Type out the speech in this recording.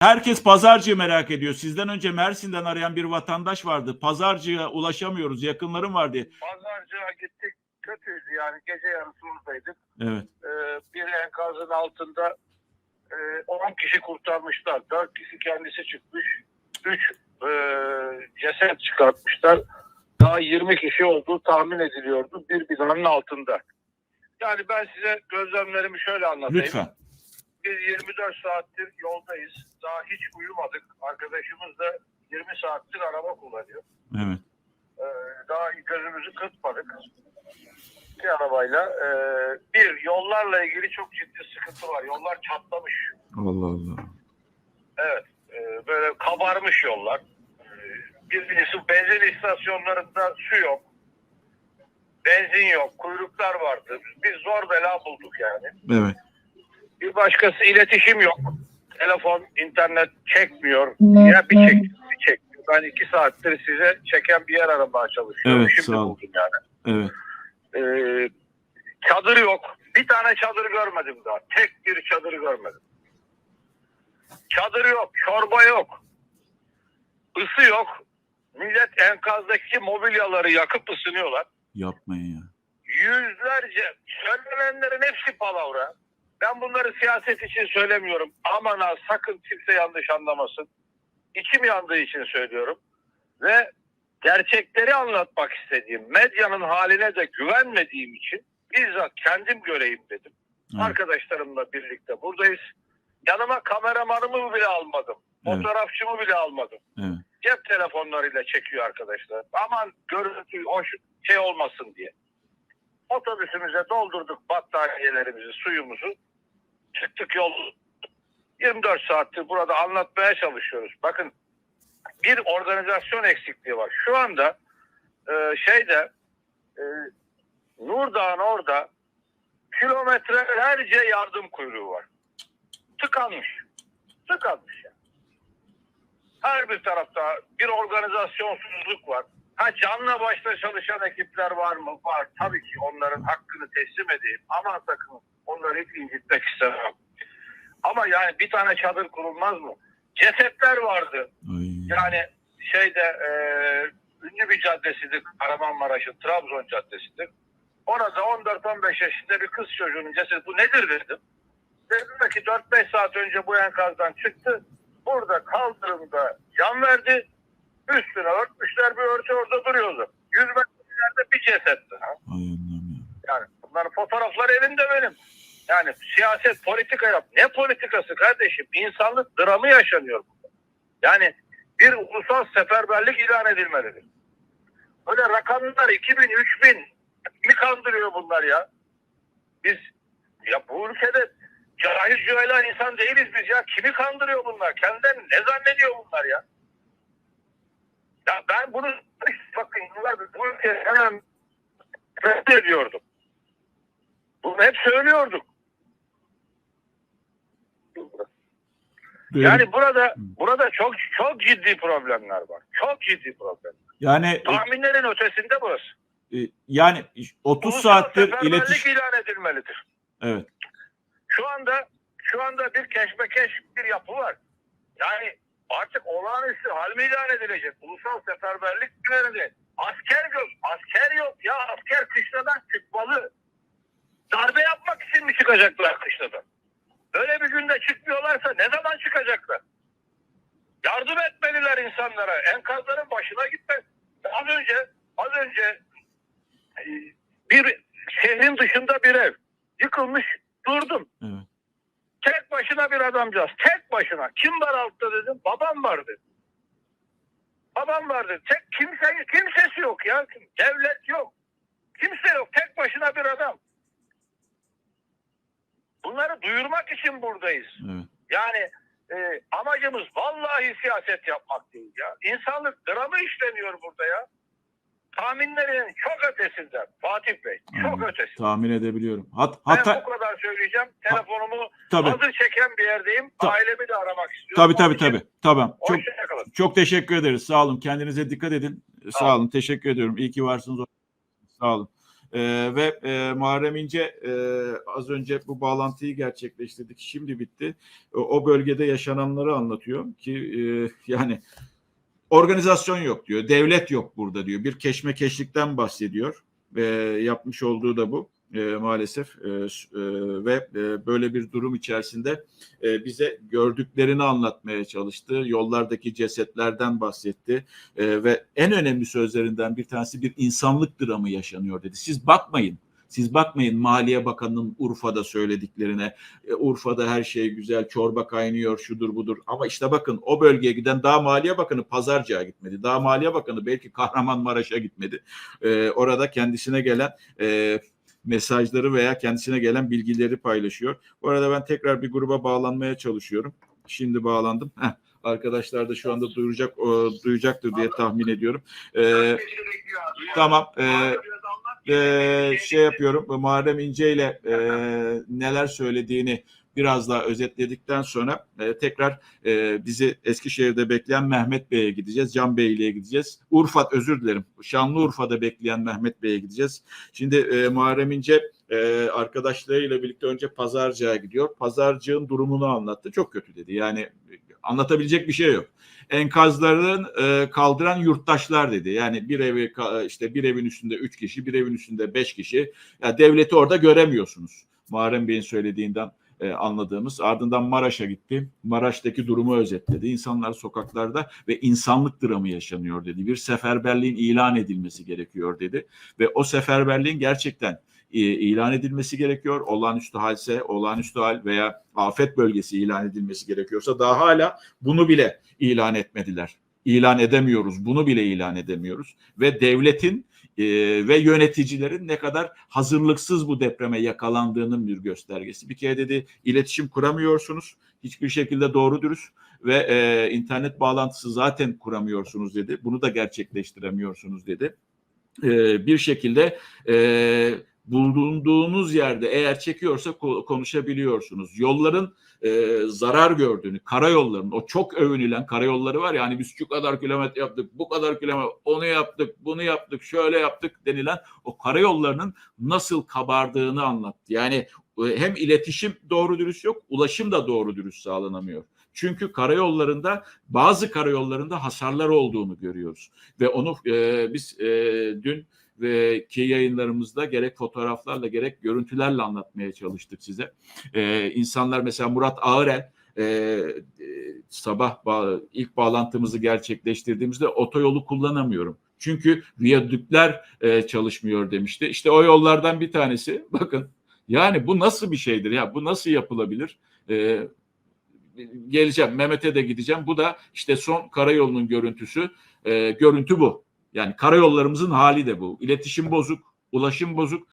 Herkes pazarcıyı merak ediyor. Sizden önce Mersin'den arayan bir vatandaş vardı. Pazarcıya ulaşamıyoruz. Yakınlarım var diye. Pazarcığa gittik kötüydü yani gece yarısı oradaydık. Evet. Ee, bir enkazın altında e, 10 kişi kurtarmışlar. 4 kişi kendisi çıkmış. 3 e, ceset çıkartmışlar. Daha 20 kişi olduğu tahmin ediliyordu bir binanın altında. Yani ben size gözlemlerimi şöyle anlatayım. Lütfen. Biz 24 saattir yoldayız. Daha hiç uyumadık. Arkadaşımız da 20 saattir araba kullanıyor. Evet. Ee, daha gözümüzü kırpmadık bir arabayla. Ee, bir, yollarla ilgili çok ciddi sıkıntı var. Yollar çatlamış. Allah Allah. Evet. e, böyle kabarmış yollar. Ee, birincisi benzin istasyonlarında su yok. Benzin yok. Kuyruklar vardı. Biz zor bela bulduk yani. Evet. Bir başkası iletişim yok. Telefon, internet çekmiyor. Ya bir çek, bir çekmiyor. Ben iki saattir size çeken bir yer aramaya çalışıyorum. Evet, Şimdi sağ ol. buldum yani. Evet. Ee, çadır yok. Bir tane çadır görmedim daha. Tek bir çadır görmedim. Çadır yok, çorba yok. Isı yok. Millet enkazdaki mobilyaları yakıp ısınıyorlar. Yapmayın ya. Yüzlerce söylenenlerin hepsi palavra. Ben bunları siyaset için söylemiyorum. Aman ha sakın kimse yanlış anlamasın. İçim yandığı için söylüyorum. Ve gerçekleri anlatmak istediğim, medyanın haline de güvenmediğim için bizzat kendim göreyim dedim. Evet. Arkadaşlarımla birlikte buradayız. Yanıma kameramanımı bile almadım. Evet. Fotoğrafçımı bile almadım. Evet. Cep telefonlarıyla çekiyor arkadaşlar. Aman görüntü hoş şey olmasın diye. Otobüsümüze doldurduk battaniyelerimizi, suyumuzu. Çıktık yol. 24 saattir burada anlatmaya çalışıyoruz. Bakın bir organizasyon eksikliği var. Şu anda e, şeyde e, Nurdağ'ın orada kilometrelerce yardım kuyruğu var. Tıkanmış. Tıkanmış ya. Her bir tarafta bir organizasyonsuzluk var. Ha canla başla çalışan ekipler var mı? Var. Tabii ki onların hakkını teslim edeyim. Ama sakın onları hiç incitmek istemem. Ama yani bir tane çadır kurulmaz mı? Cesetler vardı. Ay. Yani şeyde e, ünlü bir caddesidir Kahramanmaraş'ın Trabzon caddesidir. Orada 14-15 yaşında bir kız çocuğunun cesedi bu nedir dedim. Dediler ki 4-5 saat önce bu enkazdan çıktı. Burada kaldırımda can verdi. Üstüne örtmüşler bir örtü orada duruyordu. 100 metre ileride bir cesetti. Yani bunların fotoğrafları elimde benim. Yani siyaset, politika yap. Ne politikası kardeşim? İnsanlık dramı yaşanıyor burada. Yani bir ulusal seferberlik ilan edilmelidir. Öyle rakamlar 2000, 3000 mi kandırıyor bunlar ya? Biz ya bu ülkede cahil cühela insan değiliz biz ya. Kimi kandırıyor bunlar? Kendilerini ne zannediyor bunlar ya? Ya ben bunu bakın yıllardır bu ülkeye hemen reddediyordum. Bunu hep söylüyorduk. Yani burada burada çok çok ciddi problemler var. Çok ciddi problemler. yani e, Tahminlerin ötesinde burası. e, yani 30 Ulusal saattir iletişim ilan edilmelidir. Evet. Şu anda şu anda bir keşmekeş bir yapı var. Yani artık olağanüstü hal mi ilan edilecek? Ulusal seferberlik edilecek. Asker yok. Asker yok ya. Asker kışladan çıkmalı. Darbe yapmak için mi çıkacaklar kışladan? Öyle bir günde çıkmıyorlarsa ne zaman çıkacaklar? Yardım etmeliler insanlara. Enkazların başına gitmek. Az önce az önce e, bir şehrin dışında bir ev yıkılmış durdum. Evet. Tek başına bir adamcağız. Tek başına. Kim var altta dedim. Babam vardı. Babam vardı. Tek kimse kimsesi yok ya. Devlet yok. Kimse yok. Tek başına bir adam. Bunları duyurmak için buradayız. Evet. Yani e, amacımız vallahi siyaset yapmak değil ya. İnsanlık dramı işleniyor burada ya. Tahminlerin çok ötesinde Fatih Bey. Çok Anladım. ötesinde. Tahmin edebiliyorum. Hat, Ben hatta bu kadar söyleyeceğim. Telefonumu tabii. hazır çeken bir yerdeyim. Ta- Ailemi de aramak istiyorum. Tabii tabii tabii. Tamam. Çok çok teşekkür ederiz. Sağ olun. Kendinize dikkat edin. Sağ Sağ olun. Teşekkür ediyorum. İyi ki varsınız. Sağ olun. E, ve e, Muharrem İnce e, az önce bu bağlantıyı gerçekleştirdik. Şimdi bitti. O, o bölgede yaşananları anlatıyor ki e, yani organizasyon yok diyor. Devlet yok burada diyor. Bir keşmekeşlikten bahsediyor. Ve yapmış olduğu da bu e, maalesef e, e, ve e, böyle bir durum içerisinde e, bize gördüklerini anlatmaya çalıştı. Yollardaki cesetlerden bahsetti E, ve en önemli sözlerinden bir tanesi bir insanlık dramı yaşanıyor dedi. Siz bakmayın. Siz bakmayın Maliye Bakanı'nın Urfa'da söylediklerine. E, Urfa'da her şey güzel, çorba kaynıyor, şudur budur. Ama işte bakın o bölgeye giden daha Maliye Bakanı Pazarcık'a gitmedi. Daha Maliye Bakanı belki Kahramanmaraş'a gitmedi. E, orada kendisine gelen e, mesajları veya kendisine gelen bilgileri paylaşıyor. Bu arada ben tekrar bir gruba bağlanmaya çalışıyorum. Şimdi bağlandım. Heh, arkadaşlar da şu anda duyacak duyacaktır diye tahmin ediyorum. Ee, tamam. Ee, e, şey yapıyorum. Muharrem İnce ile e, neler söylediğini biraz daha özetledikten sonra e, tekrar e, bizi Eskişehir'de bekleyen Mehmet Bey'e gideceğiz. Can Beyli'ye gideceğiz. Urfa özür dilerim. Şanlıurfa'da bekleyen Mehmet Bey'e gideceğiz. Şimdi e, Muharrem İnce e, arkadaşlarıyla birlikte önce Pazarcık'a gidiyor. Pazarcığın durumunu anlattı. Çok kötü dedi. Yani anlatabilecek bir şey yok. Enkazların e, kaldıran yurttaşlar dedi. Yani bir evi işte bir evin üstünde üç kişi, bir evin üstünde beş kişi. Ya devleti orada göremiyorsunuz. Muharrem Bey'in söylediğinden e, anladığımız. Ardından Maraş'a gitti. Maraş'taki durumu özetledi. İnsanlar sokaklarda ve insanlık dramı yaşanıyor dedi. Bir seferberliğin ilan edilmesi gerekiyor dedi. Ve o seferberliğin gerçekten ilan edilmesi gerekiyor. Olağanüstü halse, olağanüstü hal veya afet bölgesi ilan edilmesi gerekiyorsa daha hala bunu bile ilan etmediler. İlan edemiyoruz. Bunu bile ilan edemiyoruz. Ve devletin e, ve yöneticilerin ne kadar hazırlıksız bu depreme yakalandığının bir göstergesi. Bir kere dedi iletişim kuramıyorsunuz. Hiçbir şekilde doğru dürüst ve e, internet bağlantısı zaten kuramıyorsunuz dedi. Bunu da gerçekleştiremiyorsunuz dedi. E, bir şekilde e, bulunduğunuz yerde eğer çekiyorsa ko- konuşabiliyorsunuz. Yolların e, zarar gördüğünü, karayollarının o çok övünülen karayolları var ya hani biz şu kadar kilometre yaptık, bu kadar kilometre onu yaptık, bunu yaptık, şöyle yaptık denilen o karayollarının nasıl kabardığını anlattı. Yani e, hem iletişim doğru dürüst yok, ulaşım da doğru dürüst sağlanamıyor. Çünkü karayollarında bazı karayollarında hasarlar olduğunu görüyoruz ve onu e, biz e, dün ve ki yayınlarımızda gerek fotoğraflarla gerek görüntülerle anlatmaya çalıştık size. Ee, insanlar mesela Murat Ağırel e, e, sabah ba- ilk bağlantımızı gerçekleştirdiğimizde otoyolu kullanamıyorum. Çünkü viyadükler e, çalışmıyor demişti. İşte o yollardan bir tanesi. Bakın yani bu nasıl bir şeydir ya? Bu nasıl yapılabilir? E, geleceğim Mehmet'e de gideceğim. Bu da işte son karayolunun görüntüsü. E, görüntü bu. Yani karayollarımızın hali de bu. İletişim bozuk, ulaşım bozuk